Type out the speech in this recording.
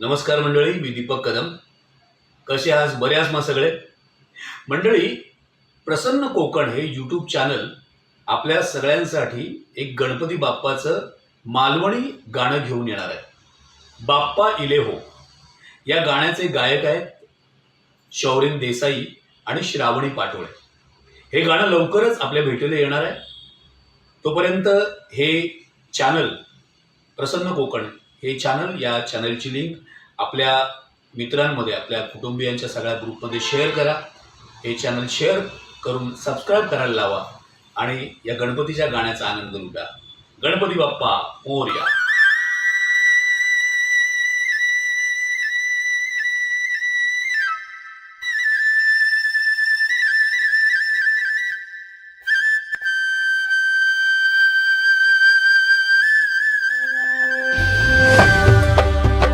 नमस्कार मंडळी मी दीपक कदम. कसे आज? बरे आज मग सगळे? मंडळी प्रसन्न कोकण हे यूट्यूब चॅनल आपल्या सगळ्यांसाठी एक गणपती बाप्पाचं मालवणी गाणं घेऊन येणार आहे. बाप्पा इले हो. या गाण्याचे गायक आहेत शौरीन देसाई आणि श्रावणी पाटोळे. हे गाणं लवकरच आपल्या भेटीला येणार आहे. तोपर्यंत हे चॅनल प्रसन्न कोकण हे चॅनल या चॅनलची लिंक आपल्या मित्रांमध्ये आपल्या कुटुंबियांच्या सगळ्या ग्रुपमध्ये शेअर करा. हे चॅनल शेअर करून सबस्क्राईब करायला लावा. आणि या गणपतीच्या गाण्याचा आनंद लुटा. गणपती बाप्पा मोरया.